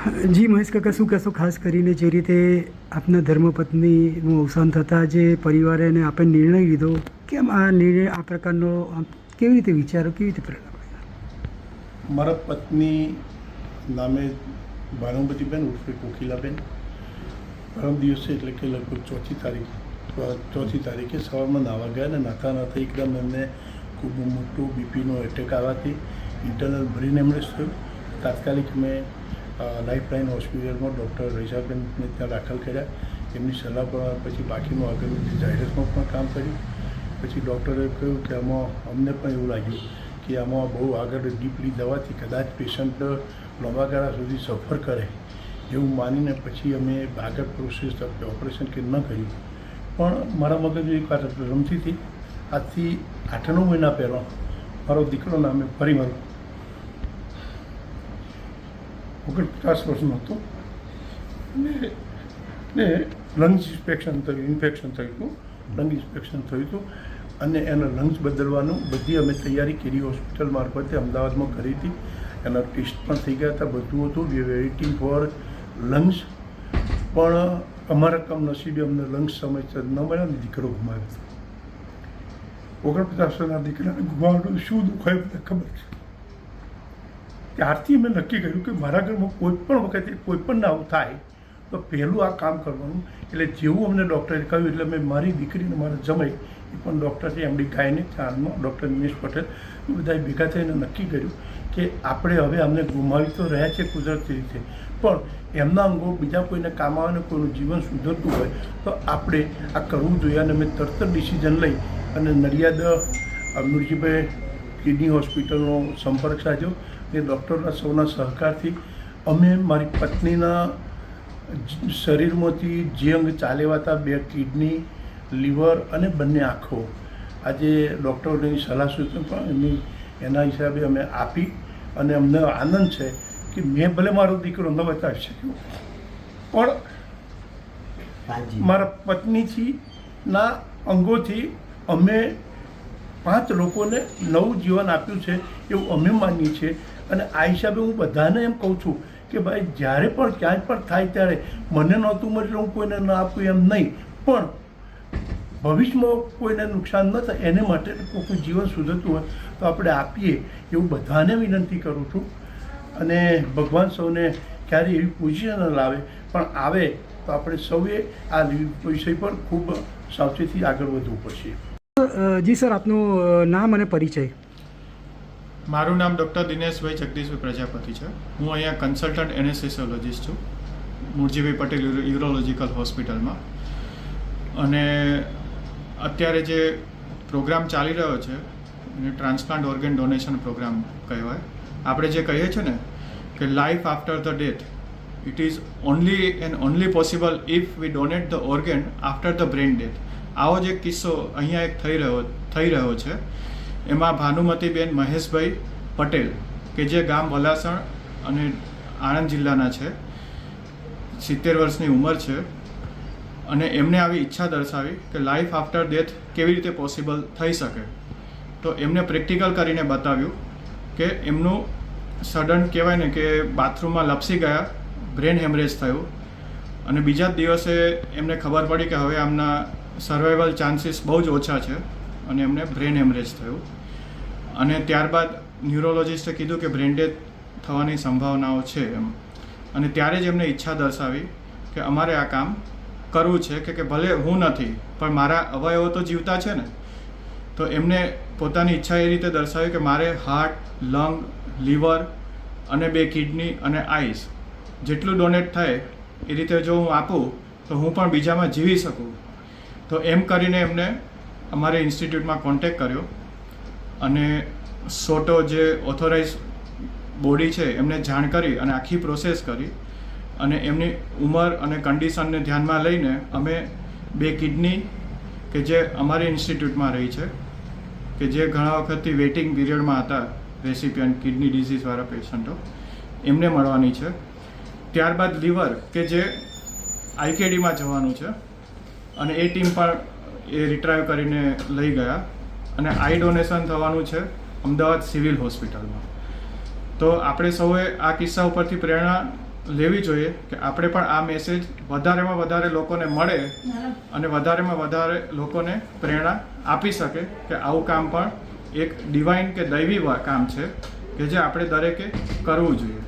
જી, મહેશ કાકા, શું કહેશો? ખાસ કરીને જે રીતે આપના ધર્મપત્નીનું અવસાન થતાં જે પરિવારે એને આપે નિર્ણય લીધો, કેમ આ નિર્ણય, આ પ્રકારનો કેવી રીતે વિચારો, કેવી રીતે પ્રેરણા મારા પત્ની નામે ભાનુમતીબેન ઉર્ફે કોકિલાબેન. પરમ દિવસે એટલે કે લગભગ ચોથી તારીખ ચોથી તારીખે સવારમાં નાવા ગયા અને નાતા નાતા એકદમ એમને ખૂબ મોટું બીપીનો એટેક આવવાથી ઇન્ટરનલ ભરીને એમણે થયું તાત્કાલિક મેં લાઈફલાઇન હોસ્પિટલમાં ડૉક્ટર રૈસાબેનને ત્યાં દાખલ કર્યા. એમની સલાહ પણ પછી બાકીનું આગળનું જે જાહેરાતમાં પણ કામ કર્યું. પછી ડૉક્ટરે કહ્યું કે આમાં અમને પણ એવું લાગ્યું કે આમાં બહુ આગળ ડીપલી દવાથી કદાચ પેશન્ટ લાંબા ગાળા સુધી સફર કરે એવું માનીને પછી અમે આગળ પ્રોસેસ ઓપરેશન કે ન કર્યું. પણ મારા મગજ એક વાત રમતી હતી. આજથી આઠ નવ મહિના પહેલાં મારો દીકરો નામે ફરી મારો ઓગણપચાસ વર્ષનો હતો અને ને લંગ્સ ઇન્ફેક્શન થયું ઇન્ફેક્શન થયું હતું લંગ ઇન્ફેક્શન થયું હતું અને એના લંગ્સ બદલવાનું બધી અમે તૈયારી કરી હોસ્પિટલ મારફતે અમદાવાદમાં કરી હતી એના ટેસ્ટ પણ થઈ ગયા હતા બધું હતું વી વેઇટિંગ ફોર લંગ્સ પણ અમારા કમનસીબે અમને લંગ્સ સમયસર ન મળ્યા અને દીકરો ગુમાવ્યો હતો ઓગણપચાસ વર્ષના દીકરાને ગુમાવવાનું શું દુઃખ મને ખબર છે ત્યારથી અમે નક્કી કર્યું કે મારા ઘરમાં કોઈ પણ વખતે કોઈ પણ આવું થાય, તો પહેલું આ કામ કરવાનું. એટલે જેવું અમને ડૉક્ટરે કહ્યું, એટલે મેં મારી દીકરીને મારા જમાઈ એ પણ ડૉક્ટર છે, એમડી ગાયને ચાંદમાં ડૉક્ટર નિમેશ પટેલ, એ બધાએ ભેગા થઈને નક્કી કર્યું કે આપણે હવે અમને ગુમાવી તો રહ્યા છે કુદરતી રીતે, પણ એમના અંગો બીજા કોઈને કામ આવે ને કોઈનું જીવન સુધરતું હોય, તો આપણે આ કરવું જોઈએ. અને મેં તરત ડિસિઝન લઈ અને નડિયાદ અમીરજીભાઈ કિડની હોસ્પિટલનો સંપર્ક સાધ્યો. એ ડૉક્ટરના સૌના સહકારથી અમે મારી પત્નીના શરીરમાંથી જે અંગ ચાલેવાતા બે કિડની લીવર અને બંને આંખો. આજે ડૉક્ટરોની સલાહ સૂચન પણ એમની એના હિસાબે અમે આપી અને અમને આનંદ છે કે મેં ભલે મારો દીકરો ન બચાવી શક્યો પણ મારા પત્નીથી ના અંગોથી અમે પાંચ લોકોને નવું જીવન આપ્યું છે એવું અમે માનીએ છીએ. અને આ હિસાબે હું બધાને એમ કહું છું કે ભાઈ, જ્યારે પણ, ક્યાંય પણ થાય ત્યારે મને નહોતું મળ્યું, હું કોઈને ન આપું એમ નહીં. પણ ભવિષ્યમાં કોઈને નુકસાન ન થાય, એને માટે કોઈ જીવન સુધરતું હોય તો આપણે આપીએ એવું બધાને વિનંતી કરું છું. અને ભગવાન સૌને ક્યારે એવી પોઝિશન લાવે, પણ આવે તો આપણે સૌએ આ વિષય પર ખૂબ સાવચેતી આગળ વધવું પડશે. જી સર, આપનું નામ અને પરિચય. મારું નામ ડૉક્ટર દિનેશભાઈ જગદીશભાઈ પ્રજાપતિ છે. હું અહીંયા કન્સલ્ટન્ટ એનેસ્થેસિયોલોજિસ્ટ છું, મૂળજીભાઈ પટેલ યુરોલોજીકલ હોસ્પિટલમાં. અને અત્યારે જે પ્રોગ્રામ ચાલી રહ્યો છે, એને ટ્રાન્સપ્લાન્ટ ઓર્ગન ડોનેશન પ્રોગ્રામ કહેવાય. આપણે જે કહીએ છીએ ને કે life after the death it is only and only possible if we donate the organ after the brain death આવો જ એક કિસ્સો અહીંયા એક થઈ રહ્યો થઈ રહ્યો છે. એમાં ભાનુમતીબેન મહેશભાઈ પટેલ, કે જે ગામ વલાસણ અને આણંદ જિલ્લાના છે, સિત્તેર વર્ષની ઉંમર છે. અને એમને આવી ઈચ્છા દર્શાવી કે લાઈફ આફ્ટર ડેથ કેવી રીતે પોસિબલ થઈ શકે. તો એમને પ્રેક્ટિકલ કરીને બતાવ્યું કે એમનું સડન કહેવાય ને કે બાથરૂમમાં લપસી ગયા બ્રેન હેમરેજ થયું. અને બીજા જ દિવસે એમને ખબર પડી કે હવે આમના સર્વાઈવલ ચાન્સીસ બહુ જ ઓછા છે. અને એમને બ્રેન હેમરેજ થયું. અને ત્યારબાદ ન્યુરોલોજિસ્ટે કીધું કે બ્રેન ડેથ થવાની સંભાવનાઓ છે એમ. અને ત્યારે જ એમને ઈચ્છા દર્શાવી કે અમારે આ કામ કરવું છે કે કે ભલે હું નથી, પણ મારા અવયવો તો જીવતા છે ને. તો એમને પોતાની ઈચ્છા એ રીતે દર્શાવી કે મારે હાર્ટ, લંગ, લીવર અને બે કિડની અને આઈસ જેટલું ડોનેટ થાય એ રીતે જો હું આપું તો હું પણ બીજામાં જીવી શકું. તો એમ કરીને એમને અમારે ઇન્સ્ટિટ્યૂટમાં કોન્ટેક કર્યો અને સોટો જે ઓથોરાઇઝ બોડી છે એમને જાણ કરી અને આખી પ્રોસેસ કરી અને એમની ઉંમર અને કન્ડિશનને ધ્યાનમાં લઈને અમે બે કિડની કે જે અમારી ઇન્સ્ટિટ્યૂટમાં રહી છે, કે જે ઘણા વખતથી વેઇટિંગ પીરિયડમાં હતા રેસિપિયન્ટ કિડની ડિઝીઝવાળા પેશન્ટો એમને મળવાની છે. ત્યારબાદ લીવર કે જે આઈકેડીમાં જવાનું છે અને એ ટીમ પણ એ રિટ્રાઈવ કરીને લઈ ગયા. અને આઈ ડોનેશન થવાનું છે અમદાવાદ સિવિલ હોસ્પિટલમાં. તો આપણે સૌએ આ કિસ્સા ઉપરથી પ્રેરણા લેવી જોઈએ કે આપણે પણ આ મેસેજ વધારેમાં વધારે લોકોને મળે અને વધારેમાં વધારે લોકોને પ્રેરણા આપી શકે કે આવું કામ પણ એક ડિવાઇન કે દૈવી કામ છે કે જે આપણે દરેકે કરવું જોઈએ.